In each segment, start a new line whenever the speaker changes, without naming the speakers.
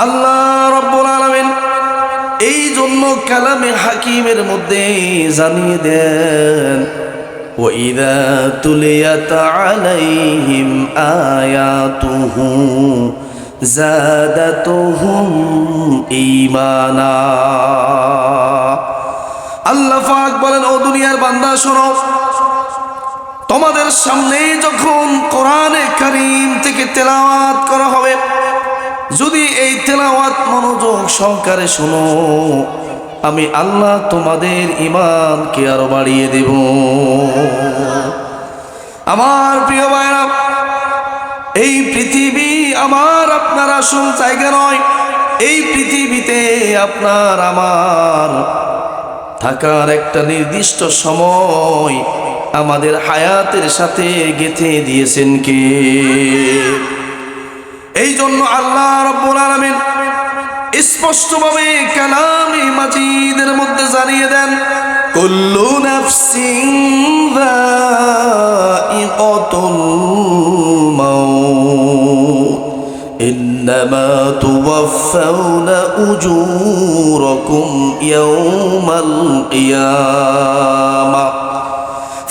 আল্লাহ রব্বুল আলামিন এই জন্য কালামে হাকিমের মধ্যে জানিয়ে দেন وإذا تليت عليهم آياته زادتهم إيمانا আল্লাহ পাক বলেন ও দুনিয়ার বান্দা শোনো তোমাদের সামনে যখন কোরআনে কারিম থেকে তেলাওয়াত করা হবে যদি এই তেলাওয়াত মনোযোগ সহকারে শোনো, আমি আল্লাহ তোমাদের ইমানকে আরও বাড়িয়ে দেব। আমার প্রিয় ভাইরা, এই পৃথিবী আমার, আপনার আসল জায়গা নয়। এই পৃথিবীতে আপনার আমার থাকার একটা নির্দিষ্ট সময় আমাদের হায়াতের সাথে গেথে দিয়েছেন কে? এই জন্য আল্লাহ রব্বুল আলমিন স্পষ্টভাবে কালামে মাজিদের মধ্যে জানিয়ে দেন, কুল্লু নাফসিং যায়িকাতুল মাউত, ইন্নামা তুওয়াফাউনা উজুরাকুম ইয়াওমাল কিয়ামাহ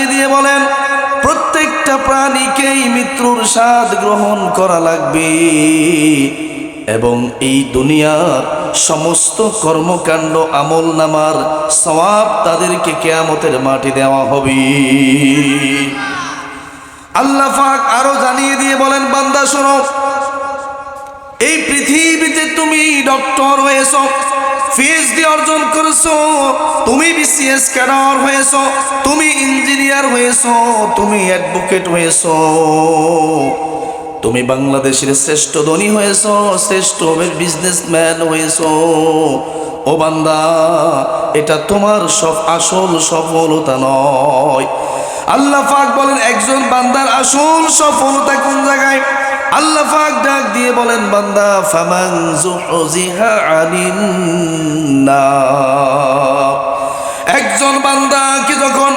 জানিয়ে দিয়ে বলেন, প্রত্যেকটা প্রাণীকেই মৃত্যুর স্বাদ গ্রহণ করা লাগবে এবং এই দুনিয়ার সমস্ত কর্মকাণ্ড, আমল নামার সওয়াব তাদেরকে কেয়ামতের মাটি দেওয়া হবে। আল্লাহ পাক আরও জানিয়ে দিয়ে বলেন, বান্দা, শোনো, এই পৃথিবীতে তুমি ডক্টর হয়েছ পিএইচডি অর্জন করেছ। তুমি বিসিএস ক্যাডার হয়েছ, তুমি ইঞ্জিনিয়ার হয়েছ, তুমি অ্যাডভোকেট হয়েছ। তুমি বাংলাদেশের শ্রেষ্ঠ ধনী হয়েছ, শ্রেষ্ঠ বিজনেসম্যান হয়েছ। ও বান্দা, এটা তোমার সব আসল সফলতা নয়। আল্লাহ পাক বলেন, একজন বান্দার আসল সফলতা কোন জায়গায় আল্লাহ পাক ডাক দিয়ে বলেন, বান্দা, ফামান জুহজিহা। একজন বান্দাকে যখন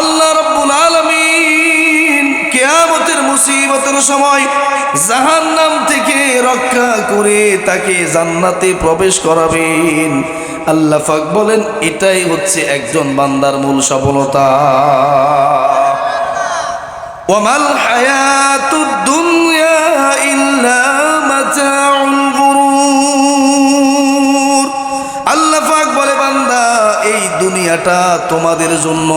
আল্লাহ রাব্বুল আলামিন কিয়ামতের মুসিবতের সময় জাহান্নাম থেকে রক্ষা করে তাকে জান্নাতে প্রবেশ করাবেন আল্লাহ পাক বলেন, এটাই হচ্ছে একজন বান্দার মূল সফলতা। ওয়ামাল হায়াতুদ দুনিয়া ইল্লা মাতাউল গুরুর। আল্লাহ পাক বলে, বান্দা, এই দুনিয়াটা তোমাদের জন্য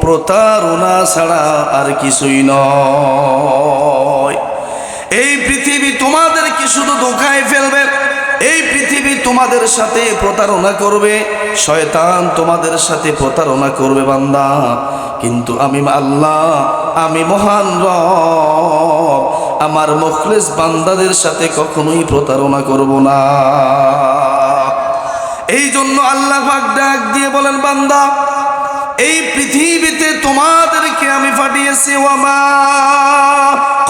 প্রতারণা ছাড়া আর কিছুই নয়। এই পৃথিবী তোমাদেরকে শুধু ধোকায় ফেলবে তোমাদের সাথে প্রতারণা করবে, শয়তান তোমাদের সাথে প্রতারণা করবে বান্দা। কিন্তু আমি আল্লাহ, আমি মহান রব, আমার মখলেস বান্দাদের সাথে কখনোই প্রতারণা করব না। এই জন্য আল্লাহ ডাক দিয়ে বলেন, বান্দা এই পৃথিবীতে তোমাদেরকে আমি পাঠিয়েছি, ওয়ামা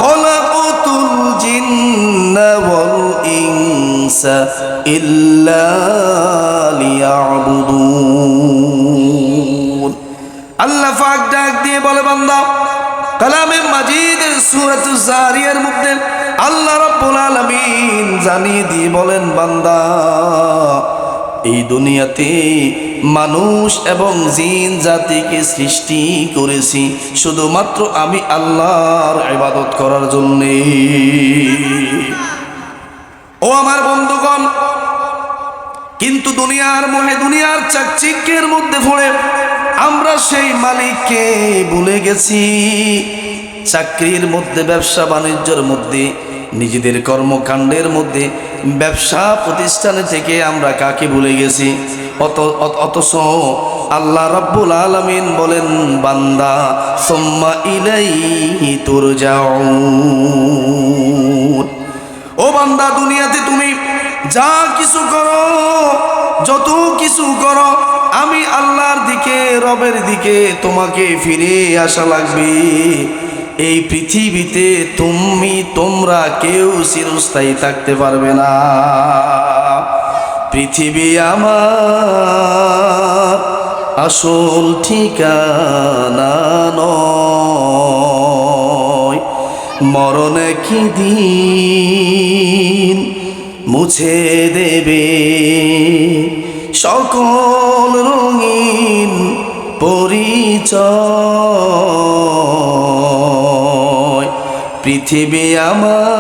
খলাকুতুল জিন্না ওয়াল ইনসা ইল্লা লিয়াবুদুন। আল্লাহ পাক ডাক দিয়ে বলে, বান্দা, কালামে মাজিদের সূরাতুজ জারিয়ার মধ্যে আল্লাহ রাব্বুল আলামিন জানিয়ে দিয়ে বলেন, বান্দা এই দুনিয়াতে মানুষ এবং জিন জাতিকে সৃষ্টি করেছি শুধুমাত্র আমি আল্লাহর ইবাদত করার জন্যে। ও আমার বন্ধুগণ, কিন্তু দুনিয়ার মোহে দুনিয়ার চাকচিক্যের মধ্যে পড়ে আমরা সেই মালিককে ভুলে গেছি। চাকরির মধ্যে, ব্যবসা বাণিজ্যের মধ্যে নিজেদের কর্মকাণ্ডের মধ্যে ব্যবসা প্রতিষ্ঠানে থেকে আমরা কাকে ভুলে গেছি? অত অথচ আল্লাহ রাব্বুল আলামিন বলেন, বান্দা, সোম্মা ইলাইহি তুরজাউন। ও ও বান্দা, দুনিয়াতে তুমি যা কিছু করো, যত কিছু করো, আমি আল্লাহর দিকে, রবের দিকে তোমাকে ফিরে আসা লাগবে। এই পৃথিবীতে তুমি, তোমরা কেউ চিরস্থায়ী থাকতে পারবে না। পৃথিবী আমার আসল ঠিকানা নয়। মরণ কি দিন মুছে দেবে। সকল রঙিন পরিচয় পৃথিবী আমার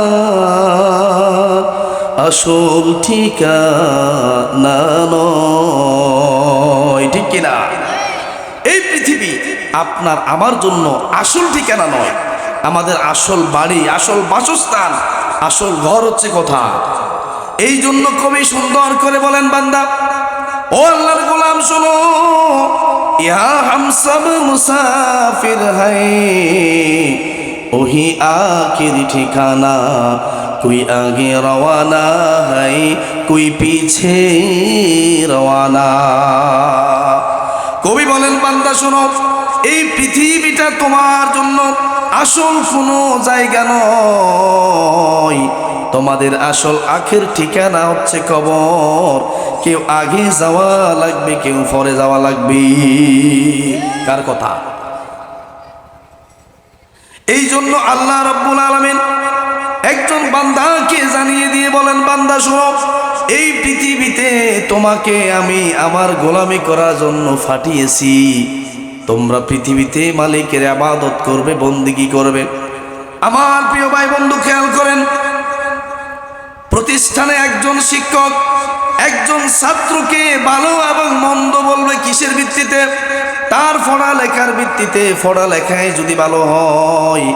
আসল ঠিকানা নয়। ঠিক কিনা? এই পৃথিবী আপনার আমার জন্য আসল ঠিকানা নয়। আমাদের আসল বাড়ি, আসল বাসস্থান, আসল ঘর হচ্ছে কথা এই জন্য কবি সুন্দর করে বলেন, বান্দা, ও আল্লাহর গোলাম, শোনো ইহা হাম সব মুসাফির হাই ওহি আখির ঠিকানা, কুই আগে রওয়ানা হাই কুই পিছে রওয়ানা। কবি বলেন, বান্দা শুনো, এই পৃথিবীটা তোমার জন্য আসল কোনো জায়গা নয়। তোমাদের আসল আখের ঠিকানা হচ্ছে কবর। কেউ আগে যাওয়া লাগবে, কেউ পরে যাওয়া লাগবে। কার কথা? এই জন্য আল্লাহ রব্বুল আলমিন একজন বান্দাকে জানিয়ে দিয়ে বলেন, বান্দা, শোনো, এই পৃথিবীতে তোমাকে আমি আমার গোলামি করার জন্য ফাটিয়েছি। তোমরা পৃথিবীতে মালিকের আবাদত করবে, বন্দিগি করবে। আমার প্রিয় ভাই বন্ধু খেয়াল করেন, প্রতিষ্ঠানে একজন শিক্ষক একজন ছাত্রকে ভালো এবং মন্দ বলবে কিসের ভিত্তিতে? তার পড়ালেখার ভিত্তিতে পড়ালেখায় যদি ভালো হয়,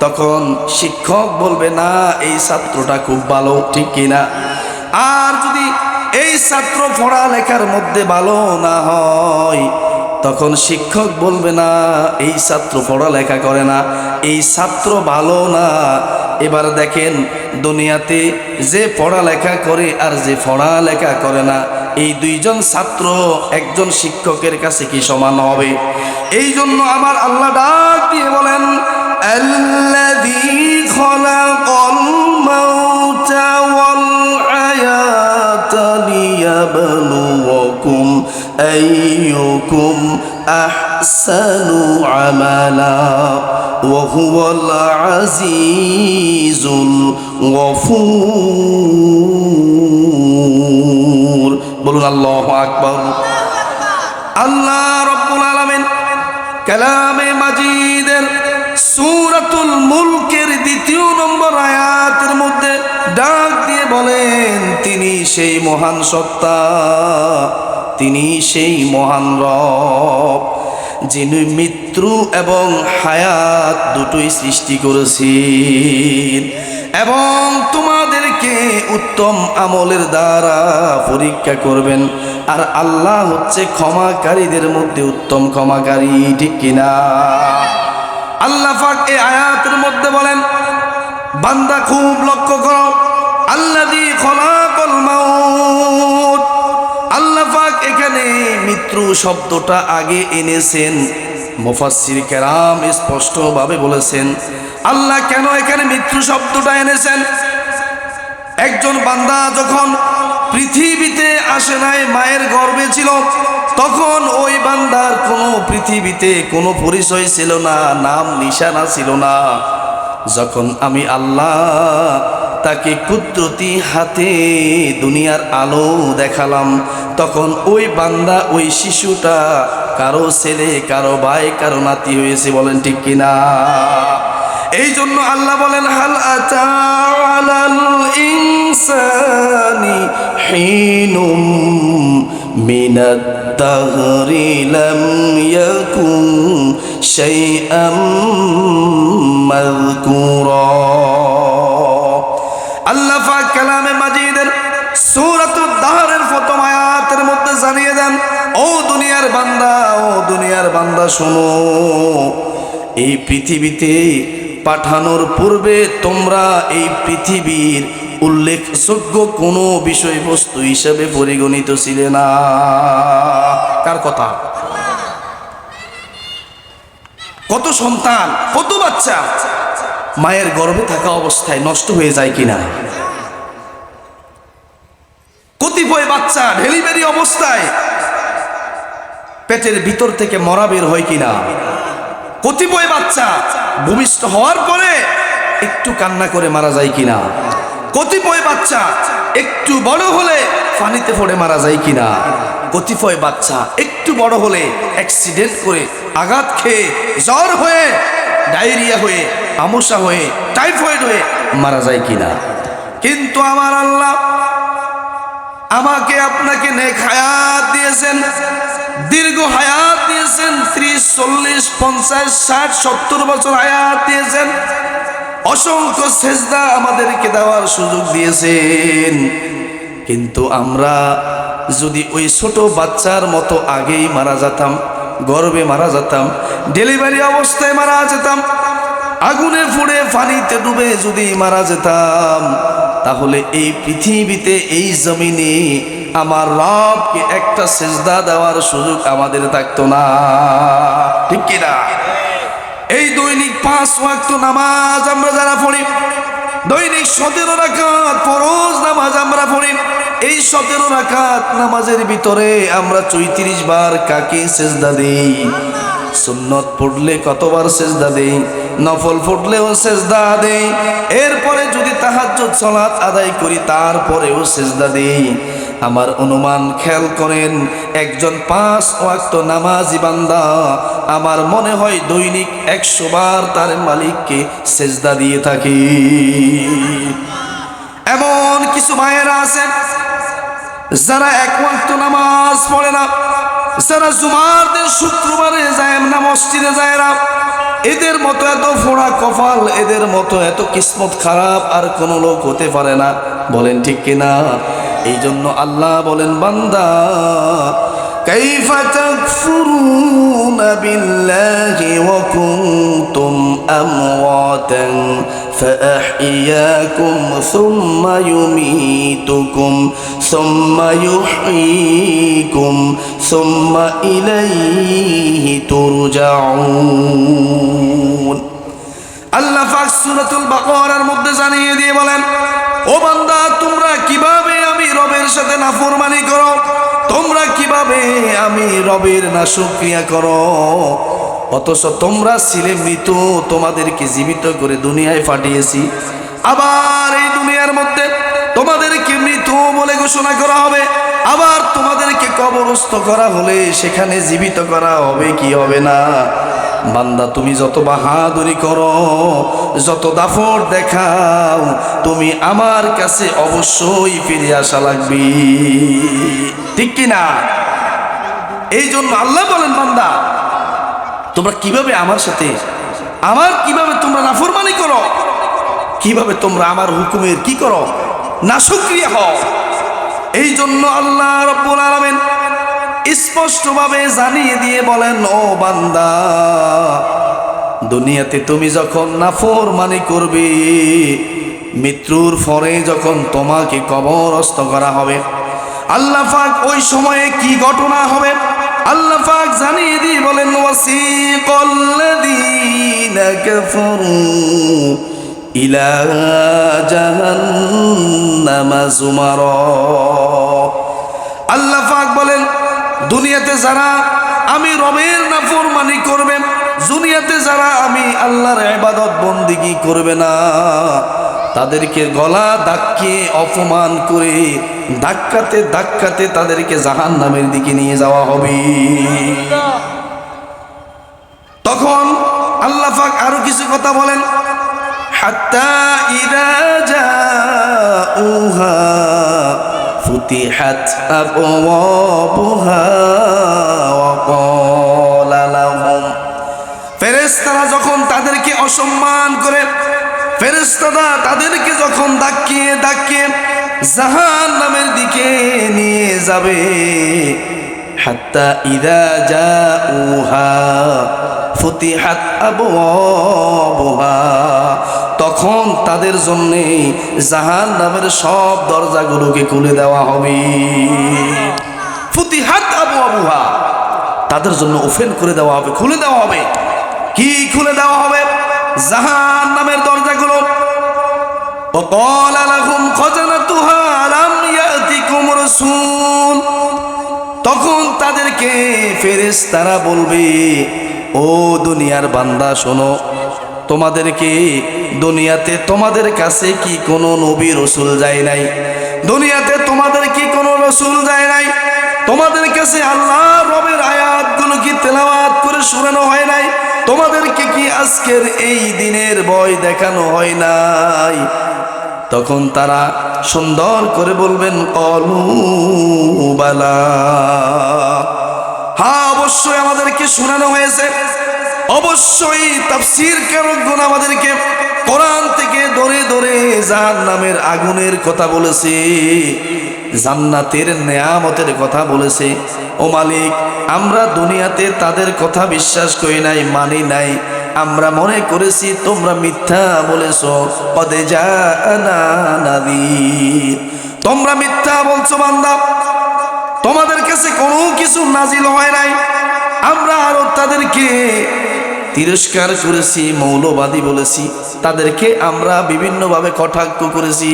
তখন শিক্ষক বলবে, না, এই ছাত্রটা খুব ভালো, ঠিক কিনা? আর যদি এই ছাত্র পড়ালেখার মধ্যে ভালো না হয়, তখন শিক্ষক বলবে, না, এই ছাত্র পড়ালেখা করে না, এই ছাত্র ভালো না। এবার দেখেন, দুনিয়াতে যে পড়ালেখা করে আর যে পড়ালেখা করে না এই দুইজন ছাত্র একজন শিক্ষকের কাছে কি সমান হবে এই জন্য আমার আল্লাহ ডাক দিয়ে বলেন الذي خلق الموت والحياة ليبلوكم أيكم أحسن عملا وهو العزيز الغفور বলুন, আল্লাহ আকবর। আল্লাহ রব্বুল আলামিন কালামে মাজিদের সূরাতুল মুলকের দ্বিতীয় নম্বর আয়াতের মধ্যে ডাক দিয়ে বলেন, তিনি সেই মহান সত্তা, তিনি সেই মহান রব, যিনি মৃত্যু এবং হায়াত দুটোই সৃষ্টি করেছেন এবং তোমাদেরকে উত্তম আমলের দ্বারা পরীক্ষা করবেন। আর আল্লাহ হচ্ছে ক্ষমাকারীদের মধ্যে উত্তম ক্ষমাকারী, ঠিক কিনা আল্লাহ পাক এই আয়াতের মধ্যে বলেন, বান্দা খুব লক্ষ্য করো, আল্লাযী খলাকাল মাউত। আল্লাহ পাক এখানে মৃত্যু শব্দটা আগে এনেছেন, মুফাসসির কেরাম স্পষ্টভাবে বলেছেন। আল্লাহ কেন এখানে মৃত্যু শব্দটা এনেছেন? একজন বান্দা যখন পৃথিবীতে আসে নাই, মায়ের গর্ভে ছিল, তখন ওই বান্দার কোনো পৃথিবীতে কোনো পরিচয় ছিল না, নাম নিশানা ছিল না। যখন আমি আল্লাহ তাকে কুদরতি হাতে দুনিয়ার আলো দেখালাম, তখন ওই বান্দা, ওই শিশুটা কারও ছেলে, কারও ভাই, কারও নাতি হয়েছে বলেন ঠিক কিনা? এই জন্য আল্লাহ বলেন, হাল আতাল ইনসানি হিনুম মিনাত দাহরি লাম ইয়াকুন শাইআম মাযকুরা। আল্লাহ পাক কালামে মাজিদের সূরাতুদ দাহরের প্রথম আয়াতের মধ্যে জানিয়ে দেন, ও দুনিয়ার বান্দা, ও দুনিয়ার বান্দা, শোনো, এই পৃথিবীতে পাঠানোর পূর্বে তোমরা এই পৃথিবীর উল্লেখযোগ্য কোনো বিষয়বস্তু হিসেবে পরিগণিত ছিলেন না। কার কথা? কত সন্তান, কত বাচ্চা? মায়ের গর্ভে থাকা অবস্থায় নষ্ট হয়ে যায় কিনা? কতিপয় বাচ্চা ডেলিভারি অবস্থায় পেটের ভিতর থেকে মরা বের হয় কিনা? কতিপয় বাচ্চা ভূমিষ্ঠ হওয়ার পরে একটু কান্না করে মারা যায় কিনা? কতিপয় বাচ্চা একটু বড় হলে পানিতে পড়ে মারা যায় কিনা? কতিপয় বাচ্চা একটু বড় হলে অ্যাক্সিডেন্ট করে আঘাত খেয়ে জ্বর হয়ে ডায়রিয়া হয়ে, আমসা হয়ে টাইফয়েড হয়ে মারা যায় কিনা? কিন্তু আমার আল্লাহ আমাকে আপনাকে নেক হায়াত দিয়েছেন। দীর্ঘ হায়াত দিয়েছেন, ত্রিশ, চল্লিশ, পঞ্চাশ, ষাট, সত্তর বছর হায়াত দিয়েছেন। অসংখ্য সেজদা আমাদেরকে দেওয়ার সুযোগ দিয়েছেন। কিন্তু আমরা যদি ওই ছোট বাচ্চার মতো আগেই মারা যেতাম, গর্বে মারা যেতাম, ডেলিভারি অবস্থায় মারা যেতাম, আগুনে পুড়ে পানিতে ডুবে যদি মারা যেতাম, তাহলে এই পৃথিবীতে এই জমিনে আমার রবকে একটা সেজদা দেওয়ার সুযোগ আমাদের থাকতো না। ঠিক কিনা? এই দৈনিক পাঁচ ওয়াক্ত নামাজ আমরা যারা পড়ি, দৈনিক সতেরো রাকাত ফরজ নামাজ আমরা পড়ি, এই সতেরো রাখাত নামাজের ভিতরে আমরা চৈত্রিশ বার কাকে সেজদা দিই? সুন্নত পড়লে কতবার সেজদা দেই? নফল পড়লেও সেজদা দেই। এরপরে যদি তাহাজ্জুদ সালাত আদায় করি, তারপরেও সেজদা দেই। আমার অনুমান খেয়াল করেন, একজন পাঁচ ওয়াক্ত নামাজি বান্দা, আমার মনে হয় দৈনিক একশো বার তার মালিককে সেজদা দিয়ে থাকি। এমন কিছু মায়েরা আছেন, যারা এক ওয়াক্ত নামাজ পড়ে না, যারা জুমার দিন শুক্রবারে যায় না, মসজিদে যায় না। এদের মতো এত ফোড়া কপাল, এদের মতো এত কিসমত খারাপ আর কোনো লোক হতে পারে না, বলেন ঠিক কিনা? এই জন্য আল্লাহ বলেন বান্দা كيف تكفرون بالله وكنتم أمواتا فأحياكم ثم يميتكم ثم يحييكم ثم إليه ترجعون আল্লাহ পাক সূরাতুল বাকারার মধ্যে জানিয়ে দিয়ে বলেন ও বান্দা তোমরা কিভাবে আমি রবের সাথে নাফরমানি করো। তোমরা কীভাবে আমি রবের না শুকরিয়া করো? অথচ তোমরা ছিলে মৃত, তোমাদেরকে জীবিত করে দুনিয়ায় পাঠিয়েছি। আবার এই দুনিয়ার মধ্যে তোমাদেরকে মৃত বলে ঘোষণা করা হবে। আবার তোমাদেরকে কবরস্থ করা হলে সেখানে জীবিত করা হবে কি হবে না? বান্দা, তুমি যত বাহাদুরি করো, যত দাফর দেখাও, তুমি আমার কাছে অবশ্যই ফিরে আসা লাগবে। ঠিক কি না এই জন্য আল্লাহ বলেন, বান্দা, তোমরা কীভাবে আমার সাথে, আমার কীভাবে তোমরা নাফরমানি করো, কীভাবে তোমরা আমার হুকুমের কি করো না সুক্রিয়া হও? এই জন্য আল্লাহ রব্বুল আলামিন স্পষ্টভাবে জানিয়ে দিয়ে বলেন, ও বান্দা, দুনিয়াতে তুমি যখন নাফর মানি করবে, মৃত্যুর পরে যখন তোমাকে কবরস্থ করা হবে, আল্লাহ পাক ওই সময়ে কি ঘটনা হবে? আল্লাহ পাক জানিয়ে দিয়ে বলেন, ওয়াসিকাল্লাযীনা কাফারু ইলা জাহান্নামা যুমারা দুনিয়াতে যারা আমি রবের নাফরমানি করবে, দুনিয়াতে যারা আমি আল্লাহর ইবাদত বন্দিগি করবে না, তাদেরকে গলা ধাক্কিয়ে, অপমান করে ধাক্কাতে ধাক্কাতে তাদেরকে জাহান নামের দিকে নিয়ে যাওয়া হবে। তখন আল্লাহ পাক আরও কিছু কথা বলেন, হাত্তা ইদা জাউহা ফুতিহাত আবওয়াবুহা ওয়া ক্বালা লাহুম ফেরেশতারা যখন তাদেরকে অসম্মান করে, ফেরেশতারা তাদেরকে যখন ডাকিয়ে ডাকিয়ে জাহান নামের দিকে নিয়ে যাবে, হাত্তা ইদা জাউহা, ফুতিহাত আবওয়াবুহা তখন তাদের জন্য জাহান নামের সব দরজাগুলোকে খুলে দেওয়া হবে ফুতিহাত আবু আবুহা তাদের জন্য ওপেন করে দেওয়া হবে খুলে দেওয়া হবে কি খুলে দেওয়া হবে জাহান নামের দরজাগুলো وقال لهم خزنتها ألم يأتكم رسول তখন তাদেরকে ফেরেস তারা বলবে ও দুনিয়ার বান্দা শোনো তোমাদেরকে দুনিয়াতে তোমাদের কাছে কি কোনো নবী রসুল যায় নাই? দুনিয়াতে তোমাদের কি কোনো রসুল যায় নাই? তোমাদের কাছে আল্লাহ রবের আয়াত আয়াতগুলো কি তেলাওয়াত করে শোনানো হয় নাই? তোমাদেরকে কি আজকের এই দিনের ভয় দেখানো হয় নাই? তখন তারা সুন্দর করে বলবেন বালা। হ্যাঁ অবশ্যই আমাদেরকে শোনানো হয়েছে। অবশ্যই তাফসির কারকগণ আমাদেরকে কোরআন থেকে ধরে ধরে জাহান নামের আগুনের কথা বলেছে, জান্নাতের নেয়ামতের কথা বলেছে। ও মালিক, আমরা দুনিয়াতে তাদের কথা বিশ্বাস করি নাই, মানি নাই। আমরা মনে করেছি তোমরা মিথ্যা বলেছ পদে জানাদির তোমরা মিথ্যা বলছো, বান্দা। তোমাদের কাছে কোনো কিছু নাজিল হয় নাই। আমরা আরও তাদেরকে তিরস্কার করেছি, মৌলবাদী বলেছি। তাদেরকে আমরা বিভিন্নভাবে কটাক্ষ করেছি।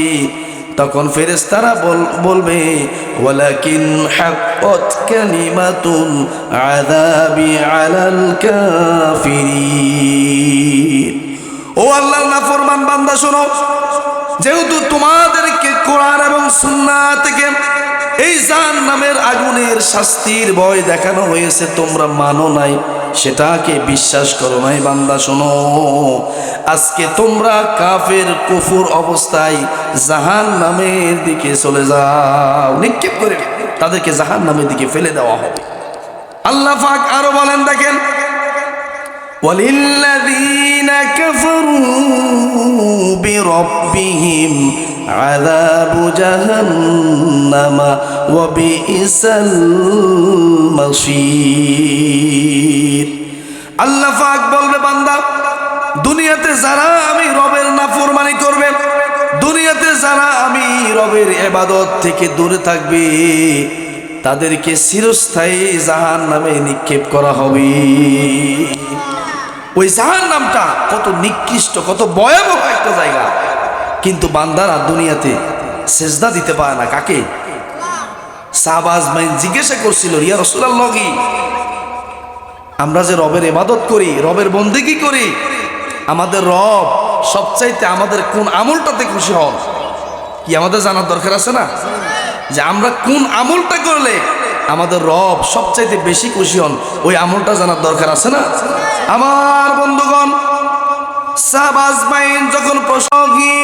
তখন ফেরেশতারা বল, বলবে, ওয়ালাকিন হাক্কাত কালিমাতুল আযাবি ও বান্দা, শোনো। যেহেতু তোমাদেরকে কোরআন এবং সুন্নাহ থেকে এই জাহান নামের আগুনের শাস্তির ভয় দেখানো হয়েছে, তোমরা মানো নাই, সেটাকে বিশ্বাস করো নাই, বান্দা, শোনো। আজকে তোমরা কাফের কুফুর অবস্থায় জাহান নামের দিকে চলে যাও। নিক্ষেপ করে তাদেরকে জাহান নামের দিকে ফেলে দেওয়া হবে। আল্লাহ ফাক আরও বলেন, দেখেন। وَلِلَّذِينَ كَفَرُوا بِرَبِّهِمْ عذاب جهنم وبئس المصير আল্লাহ পাক বলবে বান্দা দুনিয়াতে যারা আমি রবের নাফরমানি করবে দুনিয়াতে যারা আমি রবের এবাদত থেকে দূরে থাকবে তাদেরকে চিরস্থায়ী জাহান নামে নিক্ষেপ করা হবে ওই জাহান নামটা কত নিকৃষ্ট কত ভয়াবহ একটা জায়গা কিন্তু বান্দারা দুনিয়াতে সেজদা দিতে পারে না, কাকে? সাহবাজ মাইন জিজ্ঞাসা করছিল রিয়া রসুল্লাহি আমরা যে রবের এবাদত করি, রবের বন্দিগি করি, আমাদের রব সবচাইতে আমাদের কোন আমলটাতে খুশি হন? কি আমাদের জানার দরকার আছে না? যে আমরা কোন আমলটা করলে আমাদের রব সবচাইতে বেশি খুশি হন, ওই আমলটা জানার দরকার আছে না? আমার বন্ধুগণ যখন প্রসঙ্গী,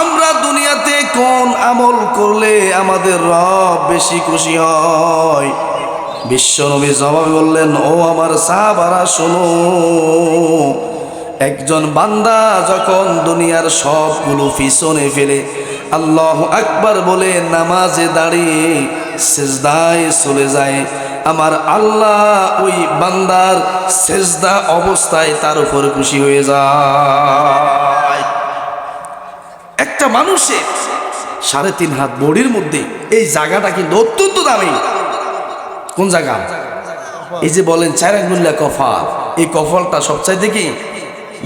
আমরা দুনিয়াতে কোন আমল করলে আমাদের রব বেশি খুশি হয়? বিশ্বনবী জবাবে বললেন, ও আমার সাহাবারা, শোনো, একজন বান্দা যখন দুনিয়ার সবগুলো পিছনে ফেলে আল্লাহ আকবার বলে নামাজে দাঁড়িয়ে সেজদায় চলে যায় আমার আল্লাহ ওই বান্দার সেজদা অবস্থায় তার উপর খুশি হয়ে যায়। একটা মানুষের সাড়ে তিন হাত বডির মধ্যে এই জায়গাটা কিন্তু অত্যন্ত দামি। কোন জায়গা? এই যে বলেন চারাঙ্গুল্লা কফাল, এই কফলটা সবচাইতে কি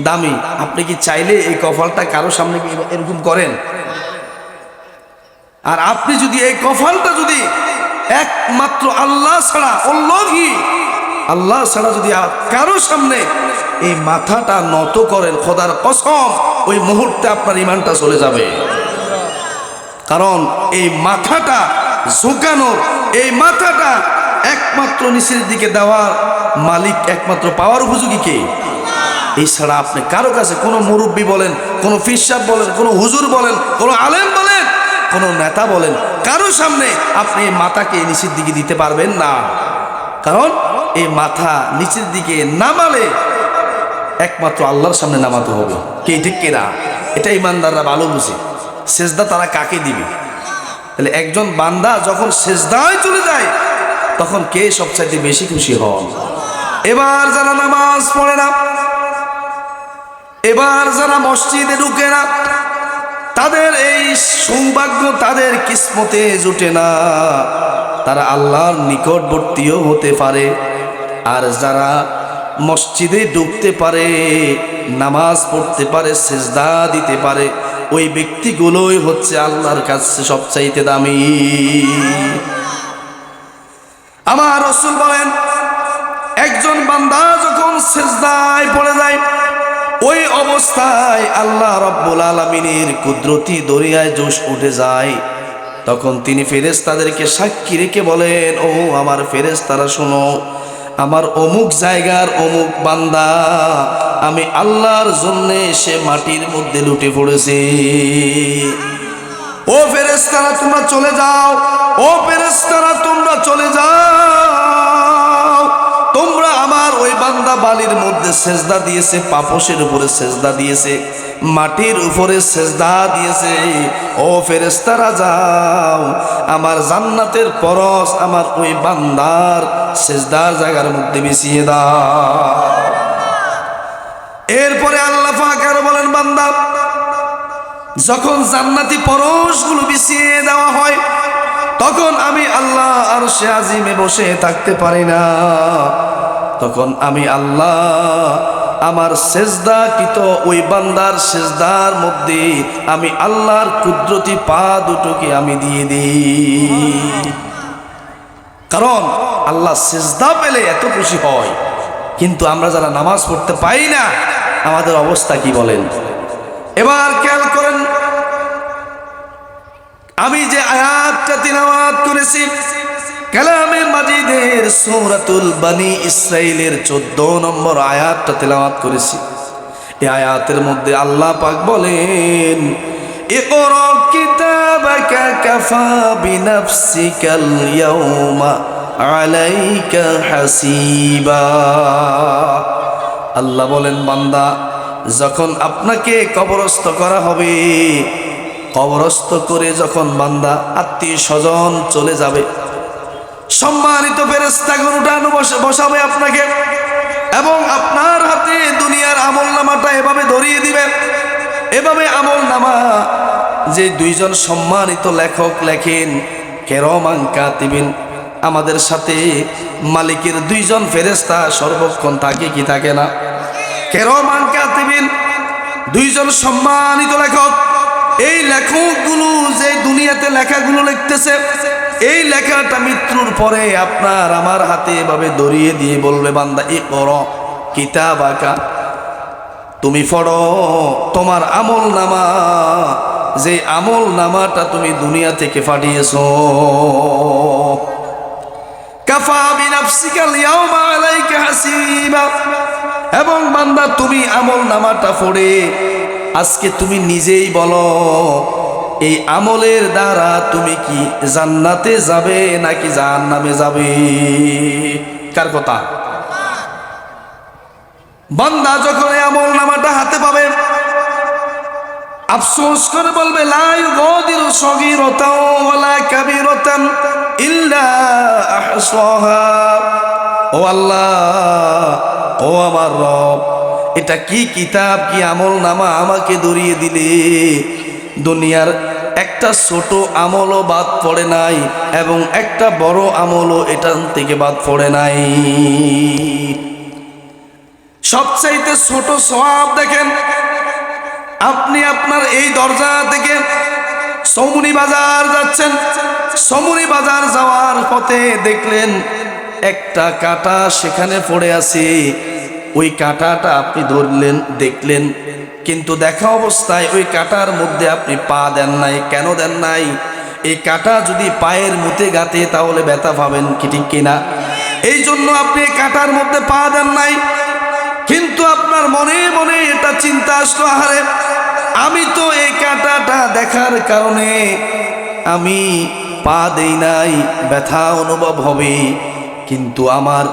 দামি? আপনি কি চাইলে এই কফলটা কারও সামনে কি এরকম করেন? আর আপনি যদি এই কফলটা যদি একমাত্র আল্লাহ ছাড়া অল্লভি আল্লাহ ছাড়া যদি আর কারও সামনে এই মাথাটা নত করেন, খোদার কসম, ওই মুহূর্তে আপনার ইমানটা চলে যাবে। কারণ এই মাথাটা ঝুঁকানোর, এই মাথাটা একমাত্র নিচের দিকে দেওয়ার মালিক একমাত্র পাওয়ার উপযোগী কে? এছাড়া আপনি কারও কাছে কোনো মুরব্বী বলেন, কোনো ফিসাব বলেন, কোনো হুজুর বলেন, কোনো আলেম বলেন কোনো নেতা বলেন, কারও সামনে আপনি মাথাকে নিচের দিকে দিতে পারবেন না। কারণ এই মাথা নিচের দিকে নামালে একমাত্র আল্লাহর সামনে নামাতে হবে। কে, ঠিক কেনা? এটা ইমানদাররা ভালো বুঝে। সেজদা তারা কাকে দিবে? তাহলে একজন বান্দা যখন সেজদায় চলে যায়, তখন কে সবচাইতে বেশি খুশি হন? এবার যারা নামাজ পড়ে না, এবার যারা মসজিদে ঢুকে না তাদের এই সৌভাগ্য তাদের কিসমতে জুটে না। তারা আল্লাহর নিকটবর্তীও হতে পারে। আর যারা মসজিদে ঢুকতে পারে, নামাজ পড়তে পারে, সেজদা দিতে পারে, ওই ব্যক্তিগুলোই হচ্ছে আল্লাহর কাছে সবচাইতে দামি। আমার রসুল বলেন, একজন বান্দা যখন সেজদায় পড়ে যায় ওই অবস্থায় আল্লাহ রব্বুল আলমিনের কুদরতি দরিয়ায় জোশ উঠে যায়। তখন তিনি ফেরেস তাদেরকে সাক্ষী রেখে বলেন, ও আমার ফেরেস তারা শোনো, আমার অমুক জায়গার অমুক বান্দা, আমি আল্লাহর জন্য সে মাটির মধ্যে লুটে পড়েছে। ও ফেরেস তারা তোমরা চলে যাও, ও ফেরেস তারা তোমরা চলে যাও। ওই বান্দা বালির মধ্যে সেজদা দিয়েছে, পাপসের উপরে সেজদা দিয়েছে, মাটির উপরে সেজদা দিয়েছে। ও ফেরেস্তারা যাও, আমার জান্নাতের পরশ আমার ওই বান্দার সেজদার জায়গার মধ্যে মিশিয়ে দাও। এরপরে আল্লাহ ফাঁকার বলেন, বান্দা, যখন জান্নাতি পরশগুলো বিছিয়ে দেওয়া হয়, তখন আমি আল্লাহ আর সে আজিমে বসে থাকতে পারি না। তখন আমি আল্লাহ, আমার সেজদা কিত ওই বান্দার সেজদার মধ্যে আমি আল্লাহর কুদরতি পা দুটোকে আমি দিয়ে দিই। কারণ আল্লাহ সেজদা পেলে এত খুশি হয়, কিন্তু আমরা যারা নামাজ পড়তে পাই না, আমাদের অবস্থা কি বলেন? এবার খেয়াল করেন, আমি যে আয়াতটা তিলাওয়াত করেছি কালামে মাজিদের সৌরাতুল বানি ইসরাইলের চোদ্দ নম্বর আয়াতটা তেলাওয়াত করেছি এই আয়াতের মধ্যে আল্লাহ পাক বলেন اقرأ كتابك كفى بنفسك اليوم عليك حسيبا আল্লাহ বলেন বান্দা যখন আপনাকে কবরস্থ করা হবে কবরস্থ করে যখন বান্দা আত্মীয় স্বজন চলে যাবে সম্মানিত ফেরেস্তা গরুটানো বসে, বসাবে আপনাকে এবং আপনার হাতে দুনিয়ার আমল নামাটা এভাবে ধরিয়ে দিবেন। এভাবে আমল নামা যে দুইজন সম্মানিত লেখক লেখেন, কেরমান কাতিবিন, আমাদের সাথে মালিকের দুইজন ফেরেস্তা সর্বক্ষণ থাকে কি থাকে না? কেরমান কাতিবিন, দুইজন সম্মানিত লেখক, এই লেখকগুলো যে দুনিয়াতে লেখাগুলো লিখতেছে এই লেখাটা মৃত্যুর পরে আপনার আমার হাতে এভাবে দড়িয়ে দিয়ে বলবে, বান্দা, এ কর কিতাব আঁকা। তুমি পড়ো, তোমার আমল নামা, যে আমল নামাটা তুমি দুনিয়া থেকে হাসিবা। এবং বান্দা, তুমি আমল নামাটা পড়ে, আজকে তুমি নিজেই বলো এই আমলের দ্বারা তুমি কি জান্নাতে যাবে নাকি জাহান্নামে যাবে? কার কথা? বান্দা যখন এই আমল নামাটা হাতে পাবে, আফসোস করে বলবে লাই গদির সগীরতাও ওয়ালা কাবীরাতান ইল্লা আহসাহা। ও আল্লাহ, ও আমার রব, এটা কি কিতাব, কি আমল নামা আমাকে দরিয়ে দিলে? দুনিয়ার একটা ছোট আমলও বাদ পড়ে নাই এবং একটা বড় আমলও এটান থেকে বাদ পড়ে নাই। সবচাইতে ছোট সব দেখেন, আপনি আপনার এই দরজা থেকে সমুনি বাজার যাচ্ছেন। সমুনি বাজার যাওয়ার পথে দেখলেন একটা কাটা সেখানে পড়ে আছে। ওই কাঁটাটা আপনি ধরলেন, দেখলেন কিন্তু দেখা অবস্থায় ওই কাঁটার মধ্যে আপনি পা দেন নাই, কেন দেন নাই? এই কাঁটা যদি পায়ের মুতে গাতে তাহলে ব্যথা পাবেন কি ঠিক কিনা? এই জন্য আপনি কাঁটার মধ্যে পা দেন নাই। কিন্তু আপনার মনে মনে এটা চিন্তা আসলো, আহারে, আমি তো এই কাঁটাটা দেখার কারণে আমি পা দেই নাই, ব্যথা অনুভব হবে। কিন্তু আমার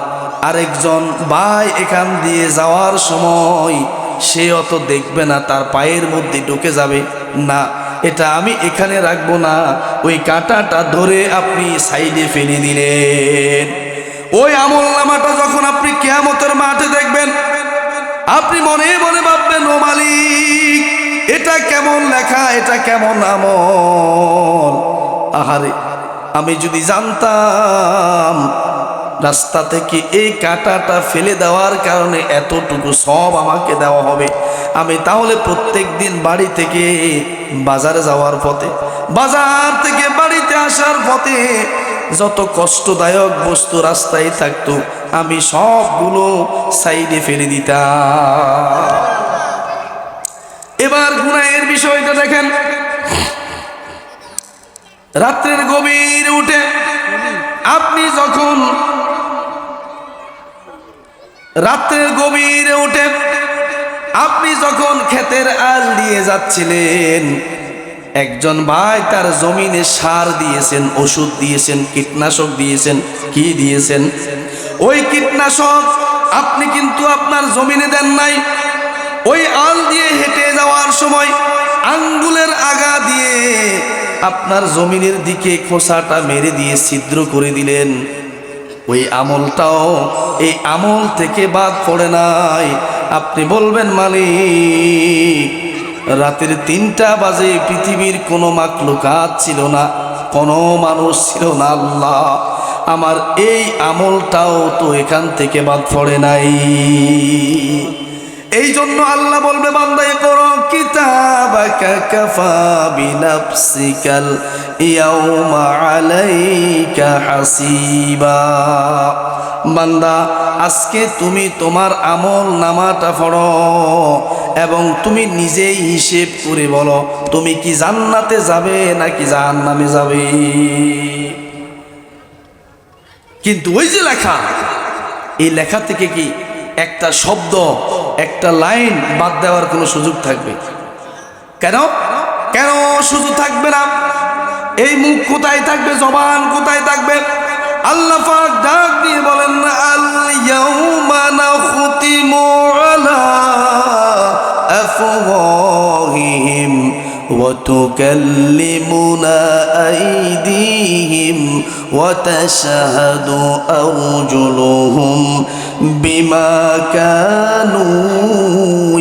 আরেকজন ভাই এখান দিয়ে যাওয়ার সময় সে অত দেখবে না, তার পায়ের মধ্যে ঢুকে যাবে। না, এটা আমি এখানে রাখব না। ওই কাঁটাটা ধরে আপনি সাইডে ফেলে দিলেন। ওই আমল নামাটা যখন আপনি কেয়ামতের মাঠে দেখবেন, আপনি মনে মনে ভাববেন, ও মালিক, এটা কেমন লেখা, এটা কেমন আমল? আহারে, আমি যদি জানতাম রাস্তা থেকে এই কাঁটাটা ফেলে দেওয়ার কারণে এতটুকু সব আমাকে দেওয়া হবে। আমি তাহলে প্রত্যেক দিন বাড়ি থেকে বাজারে যাওয়ার পথে, বাজার থেকে বাড়িতে আসার পথে যত কষ্টদায়ক বস্তু রাস্তায় থাকতো, আমি সবগুলো সাইডে ফেলে দিতাম। এবার গুনাহের বিষয়টা দেখেন। রাত্রের গভীর উঠে আপনি যখন রাত্রের গভীরে উঠে আপনি যখন ক্ষেতের আল দিয়ে যাচ্ছিলেন, একজন ভাই তার জমিনে সার দিয়েছেন, ওষুধ দিয়েছেন, কীটনাশক দিয়েছেন, কি দিয়েছেন? ওই কীটনাশক আপনি কিন্তু আপনার জমিনে দেন নাই। ওই আল দিয়ে হেঁটে যাওয়ার সময় আঙ্গুলের আগা দিয়ে আপনার জমিনের দিকে খোসাটা মেরে দিয়ে ছিদ্র করে দিলেন। ওই আমলটাও এই আমল থেকে বাদ পড়ে নাই। আপনি বলবেন, মালিক, রাতের তিনটা বাজে পৃথিবীর কোনো মাকলুকাত ছিল না, কোনো মানুষ ছিল না, আল্লাহ। আমার এই আমলটাও তো এখান থেকে বাদ পড়ে নাই। এই জন্য আল্লাহ বলবে বান্দাই করো, কিতাবাকা কাফা বিনাফসিকাল ইয়াউমা আলাইকা হাসিবা। বান্দা, আজকে তুমি তোমার আমল নামাটা পড়ো এবং তুমি নিজেই হিসেব করে বলো, তুমি কি জান্নাতে যাবে নাকি জাহান্নামে যাবে? কিন্তু ওই যে লেখা, এই লেখা থেকে কি একটা শব্দ একটা লাইন বাদ দেওয়ার কোনো সুযোগ থাকবে। কেন? কেন সুযোগ থাকবে না? এই মুখ কোথায় থাকবে? জবান কোথায় থাকবে? আল্লাহ ডাক দিয়ে বলেন আল ইয়াউমা وتكلمنا أيديهم وتشهد أرجلهم بما كانوا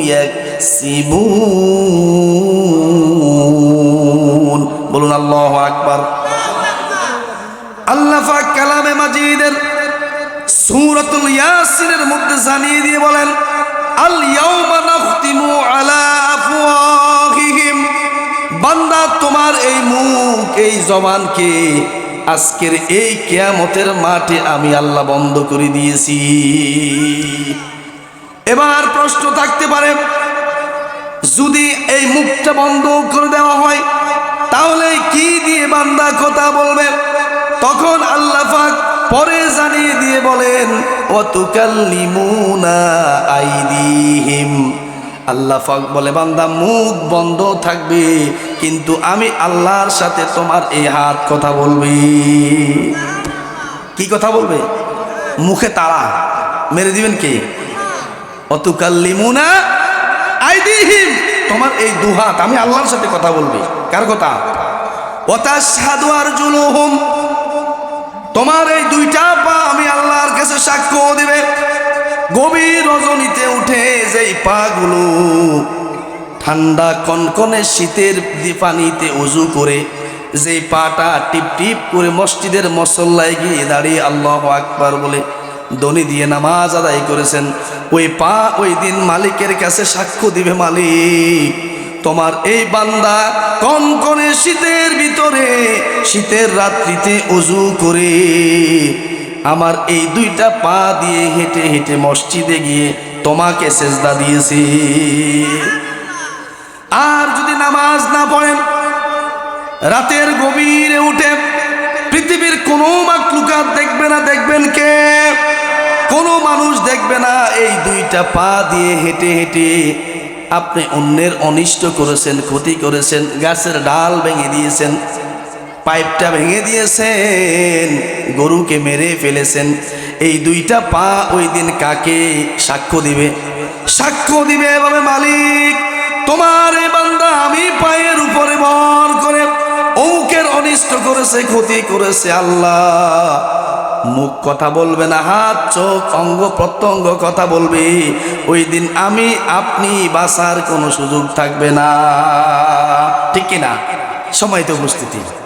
يكسبون বলুন আল্লাহ আকবার আল্লাহ পাক কালামে মাজিদের সূরাতুল ইয়াসিনের মধ্যে জানিয়ে দিয়ে বলেন আল ইয়াউমা নাখতিমু আলা আফওয়াহিহিম বান্দা তোমার এই মুখ, এই জবানকে আজকের এই কেয়ামতের মাঠে আমি আল্লাহ বন্ধ করে দিয়েছি। এবার প্রশ্ন থাকতে পারে, যদি এই মুখটা বন্ধ করে দেওয়া হয়, তাহলে কি দিয়ে বান্দা কথা বলবে? তখন আল্লাহ পরে জানিয়ে দিয়ে বলেন আল্লাহ পাক বলে, বান্দা, মুখ বন্ধ থাকবে। কিন্তু আমি আল্লাহর সাথে তোমার এই হাত কথা বলবি। কি কথা বলবে? মুখে তারা। মেরে দিবেন কে? অতুকাল্লিমুনা আইদিহিম। তোমার এই দুহাত আমি আল্লাহর সাথে কথা বলবি। কার কথা? তোমার এই দুইটা পা আমি আল্লাহর কাছে সাক্ষ্য দিবে। গভীর রজনীতে উঠে যেই পাগুলো ঠান্ডা কনকনে শীতের পানিতে উজু করে, যেই পাটা টিপ টিপ করে মসজিদের মসল্লায় গিয়ে দাঁড়িয়ে আল্লাহ আকবার বলে দনি দিয়ে নামাজ আদায় করেছেন। ওই পা ওই দিন মালিকের কাছে সাক্ষ্য দিবে মালিক। তোমার এই বান্দা কনকনে শীতের ভিতরে, শীতের রাত্রিতে অজু করে। আমার এই দুইটা পা দিয়ে হেঁটে হেঁটে মসজিদে গিয়ে তোমাকে সেজদা দিয়েছে। আর যদি নামাজ না পড়েন, রাতের গভীরে উঠে পৃথিবীর কোনো মাকলুকাত দেখবে না, দেখবেন কে? কোনো মানুষ দেখবে না, এই দুইটা পা দিয়ে হেঁটে হেঁটে আপনি অন্যের অনিষ্ট করেছেন, ক্ষতি করেছেন, গাছের ডাল ভেঙে দিয়েছেন, পাইপটা ভেঙে দিয়েছেন, গরুকে মেরে ফেলেছেন, এই দুইটা পা ওই দিন কাকে সাক্ষ্য দিবে? সাক্ষ্য দিবে এভাবে মালিক। তোমার এ বান্দা আমি পায়ের উপরে ভর করে অমুকের অনিষ্ট করেছে, ক্ষতি করেছে, আল্লাহ। মুখ কথা বলবে না, হাত, চোখ, অঙ্গ, প্রত্যঙ্গ কথা বলবে। ওই দিন আমি আপনি বাসার কোনো সুযোগ থাকবে না। ঠিক কিনা? সময় তো উপস্থিতি।